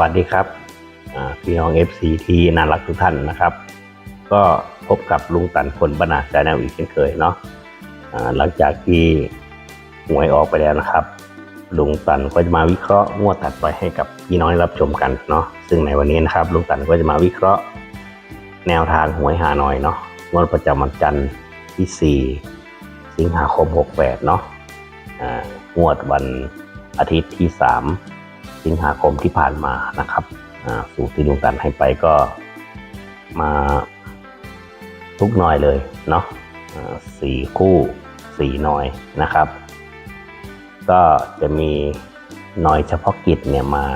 วัสดีครับพี่น้อง FC ที่น่ารักทุกท่านนะครับ ก็พบกับลุงตันคนบรรณาชาแนลอีกเช่นเคยเนาะหลังจากที่หวยออกไปแล้วนะครับ ลุงตันก็จะมาวิเคราะห์งวดถัดไปให้กับพี่น้องรับชมกันเนาะซึ่งในวันนี้นะครับลุงตันก็จะมาวิเคราะห์ แนวทางหวยหาหน่อยเนาะงวดประจำวันจันทร์ที่ 4 สิงหาคม 68 เนาะงวดวันอาทิตย์ที่ 3 สิงหาคมที่ผ่านมานะครับสูตรที่ลุงตันให้ไปก็มาทุกหน่อยเลยเนาะสี่คู่สี่หน่อยนะครับ ก็จะมีหน่อยเฉพาะกิจเนี่ยมา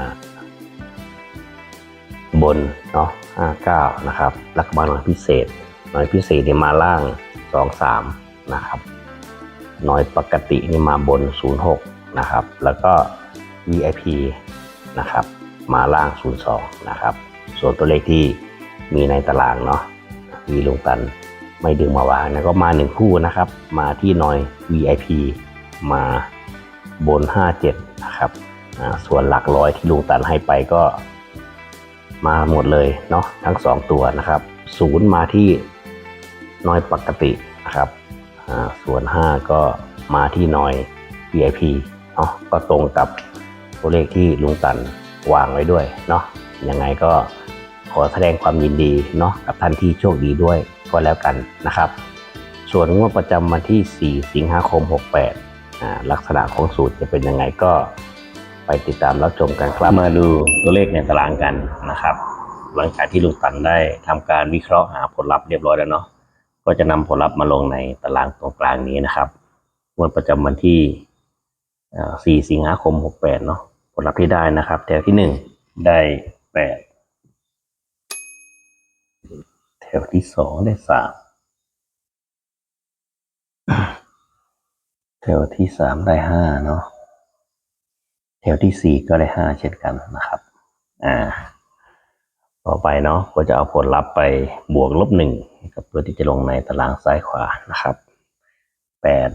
บนเนาะห้าเก้านะครับรักบาลหน่อยพิเศษ หน่อยพิเศษเนี่ยมาล่างสองสามนะครับหน่อยปกตินี่มาบนศูนย์หกนะครับ แล้วก็ VIP นะครับ มาล่าง 02 นะครับ ส่วนตัวเลขที่มีในตารางเนาะที่ลุงตันไม่ดึงมาวางนะก็มาหนึ่งคู่นะครับ มาที่นอย VIP มาบน 57 นะครับส่วนหลักร้อยที่ลุงตันให้ไปก็มาหมดเลยเนาะทั้ง 2 ตัวนะครับศูนย์มาที่น้อยปกตินะครับส่วน 5 ก็มาที่น้อย VIP เนาะก็ตรงกับ ตัวเลขที่ลุงตันวางไว้ด้วยเนาะยังไงก็ขอแสดงความยินดีเนาะกับท่านที่โชคดีด้วยก็แล้วกันนะครับ ส่วนงวดประจำวันที่ 4 สิงหาคม 68อ่าลักษณะของสูตรจะเป็นยังไงก็ไปติดตามรับชมกันครับมาดูตัวเลขในตารางกันนะครับ หลังจากที่ลุงตันได้ทำการวิเคราะห์หาผลลัพธ์เรียบร้อยแล้วเนาะก็จะนำผลลัพธ์มาลงในตารางตรงกลางนี้นะครับงวดประจำวันที่ 4 สิงหาคม 68 เนาะ ผลลัพธ์ที่ได้นะครับ แถวที่1ได้8แถวที่2ได้3แถวที่3ได้5เนาะแถวที่4ก็ได้5เช่นกันนะครับ อ่า ต่อไปเนาะก็จะเอาผลลัพธ์ไปบวกลบหนึ่งนะครับเพื่อที่จะลงในตารางซ้ายขวานะครับแปด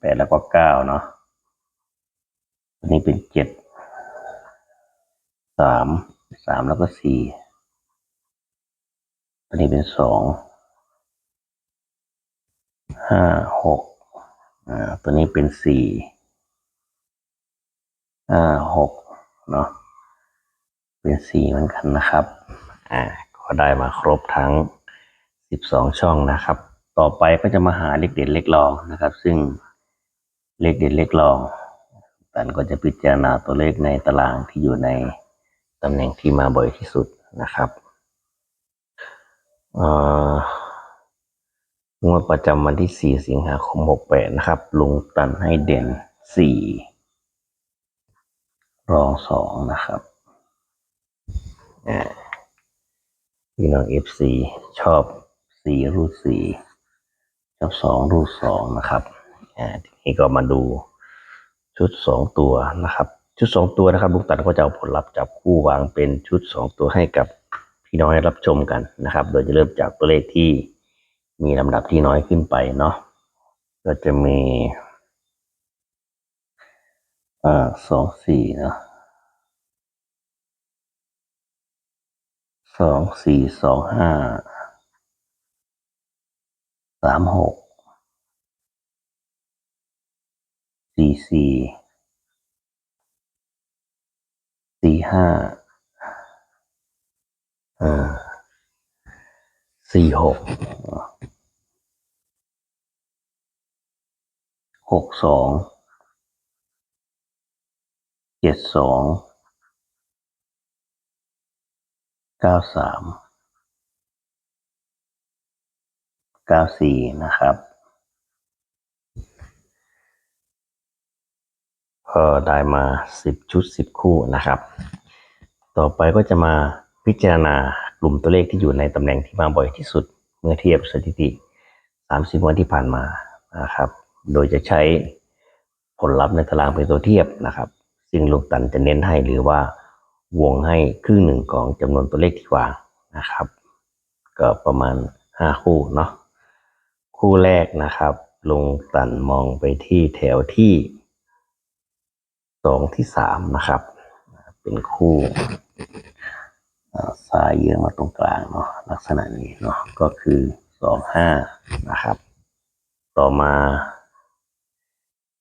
แปดแล้วก็เก้าเนาะตัวนี้เป็นเจ็ด สามสามแล้วก็สี่ตัวนี้เป็นสองห้าหกอ่าตัวนี้เป็นสี่ห้าหกเนาะเป็นสี่เหมือนกันนะครับอ่าก็ได้มาครบทั้งสิบสองช่องนะครับ ต่อไปก็จะมาหาเลขเด่นเลขรองนะครับ ซึ่งเลขเด่นเลขรองตันก็จะพิจารณาตัวเลขในตารางที่อยู่ใน ตำแหน่งที่มาบ่อยที่สุดนะครับงวดประจำวันที่ 4 สิงหาคม 68 นะครับ ลุงตันให้เด่น 4 รอง 2 นะครับพี่น้อง FC ชอบ 4 รูด 4 ชอบ 2 รูด 2 นะครับทีนี้ก็มาดูชุดสองตัวนะครับ ชุดสองตัวนะครับลุงตันก็จะเอาผลลัพธ์จับคู่วางเป็นชุดสองตัวให้กับพี่น้องได้รับชมกันนะครับ โดยจะเริ่มจากตัวเลขที่มีลำดับที่น้อยขึ้นไปเนาะก็จะมีอ่าสองสี่เนาะสองสี่สองห้าสามหกสี่สี่ สี่ห้าสี่หกหกสองเจ็ดสองเก้าสามเก้าสี่นะครับ ก็ได้มา 10 ชุด 10 คู่นะครับ ต่อไปก็จะมาพิจารณากลุ่มตัวเลขที่อยู่ในตำแหน่งที่มาบ่อยที่สุด เมื่อเทียบสถิติ 30 วันที่ผ่านมานะครับ โดยจะใช้ผลลัพธ์ในตารางเป็นตัวเทียบนะครับ ซึ่งลูกตันจะเน้นให้หรือว่าวงให้ครึ่งหนึ่งของจำนวนตัวเลขที่วางนะครับ ก็ประมาณ 5 คู่เนาะคู่แรกนะครับลุงตันมองไปที่แถวที่ สองที่สามนะครับ เป็นคู่ซ้ายเยื้องมาตรงกลางเนาะลักษณะนี้เนาะก็คือสองห้านะครับ ต่อมา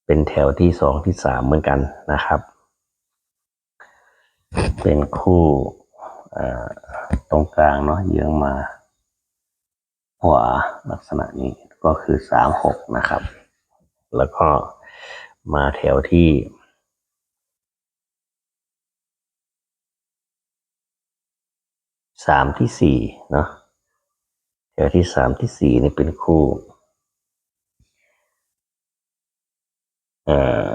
เป็นแถวที่สองที่สามเหมือนกันนะครับ เป็นคู่ตรงกลางเนาะเยื้องมาขวาลักษณะนี้ก็คือสามหกนะครับ แล้วก็มาแถวที่ สามที่สี่เนาะแถวที่สามที่สี่นี่เป็นคู่เอ่อ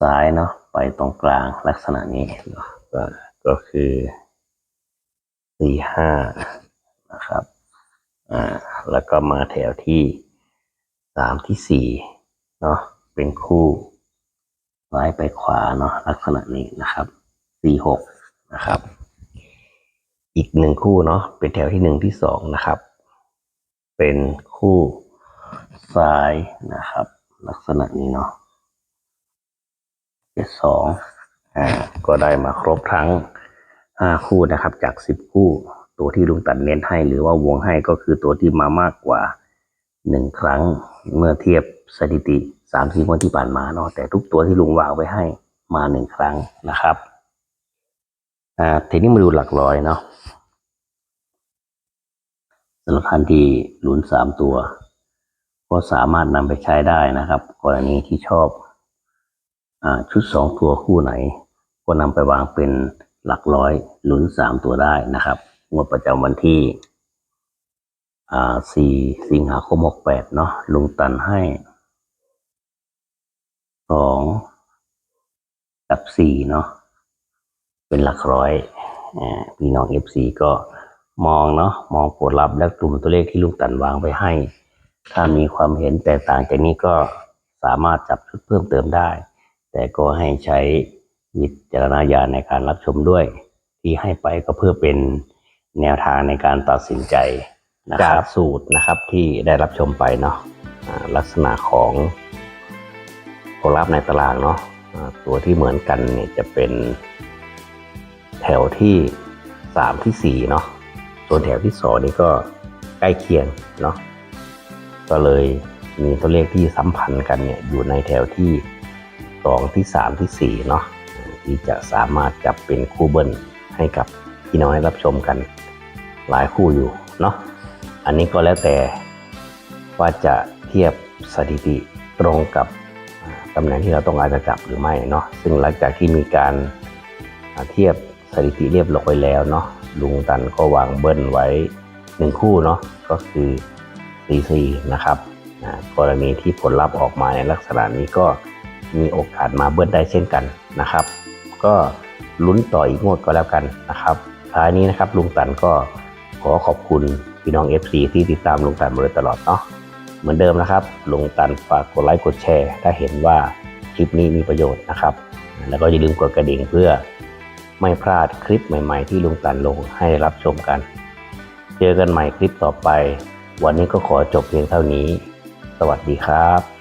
ซ้ายเนาะไปตรงกลางลักษณะนี้เนาะก็ก็คือสี่ห้านะครับอ่าแล้วก็มาแถวที่สามที่สี่เนาะเป็นคู่ซ้ายไปขวาเนาะลักษณะนี้นะครับสี่หกนะครับ อีกหนึ่งคู่เนาะเป็นแถวที่หนึ่งที่สองนะครับ เป็นคู่ซ้ายนะครับ ลักษณะนี้เนาะเจ็ดสองอ่าก็ได้มาครบทั้งห้าคู่นะครับ จากสิบคู่ ตัวที่ลุงตัดเน้นให้หรือว่าวงให้ก็คือตัวที่มามากกว่าหนึ่งครั้งเมื่อเทียบสถิติสามสี่วันที่ผ่านมาเนาะแต่ทุกตัวที่ลุงวางไว้ให้มาหนึ่งครั้งนะครับอ่าทีนี้มาดูหลักร้อยเนาะ สำหรับท่านที่ลุ้นสามตัว ก็สามารถนำไปใช้ได้นะครับ กรณีที่ชอบอชุดสองตัวคู่ไหน ก็นำไปวางเป็นหลักร้อยลุ้นสามตัวได้นะครับงวดประจำวันที่สี่สิงหาคมหกแปดเนาะลุงตันให้สองกับสี่เนาะเป็นหลักร้อยอพี่น้องเอฟซีก็ มองเนาะมองผลลัพธ์และกลุ่มตัวเลขที่ลุงตันวางไปให้ ถ้ามีความเห็นแตกต่างจากนี้ก็สามารถจับชุดเพิ่มเติมได้ แต่ก็ให้ใช้วิจารณญาณในการรับชมด้วย ที่ให้ไปก็เพื่อเป็นแนวทางในการตัดสินใจนะครับสูตรนะครับที่ได้รับชมไปเนาะอ่าลักษณะของผลลัพธ์ในตารางเนาะอ่าตัวที่เหมือนกันเนี่ยจะเป็นแถวที่สามที่สี่เนาะ ส่วนแถวที่สองนี่ก็ใกล้เคียงเนาะก็เลยมีตัวเลขที่สัมพันธ์กันเนี่ยอยู่ในแถวที่สองที่สามที่สี่เนาะที่จะสามารถจับเป็นคู่เบิ้ลให้กับพี่น้องได้รับชมกันหลายคู่อยู่เนาะอันนี้ก็แล้วแต่ว่าจะเทียบสถิติตรงกับตำแหน่งที่เราต้องการจะจับหรือไม่เนาะซึ่งหลังจากที่มีการเทียบสถิติเรียบร้อยแล้วเนาะ ลุงตันก็วางเบิ้ลไว้หนึ่งคู่เนาะก็คือ CC นะครับกรณีที่ผลลัพธ์ออกมาในลักษณะนี้ก็มีโอกาสมาเบิ้ลได้เช่นกันนะครับ ก็ลุ้นต่ออีกงวดก็แล้วกันนะครับท้ายนี้นะครับลุงตันก็ขอขอบคุณพี่น้อง FC ที่ติดตามลุงตันมาโดยตลอดเนาะเหมือนเดิมนะครับลุงตันฝากกดไลค์กดแชร์ ถ้าเห็นว่าคลิปนี้มีประโยชน์นะครับ แล้วก็อย่าลืมกดกระดิ่งเพื่อ ไม่พลาดคลิปใหม่ ๆ ที่ลุงตันลงให้รับชมกัน เจอกันใหม่คลิปต่อไป วันนี้ก็ขอจบเพียงเท่านี้ สวัสดีครับ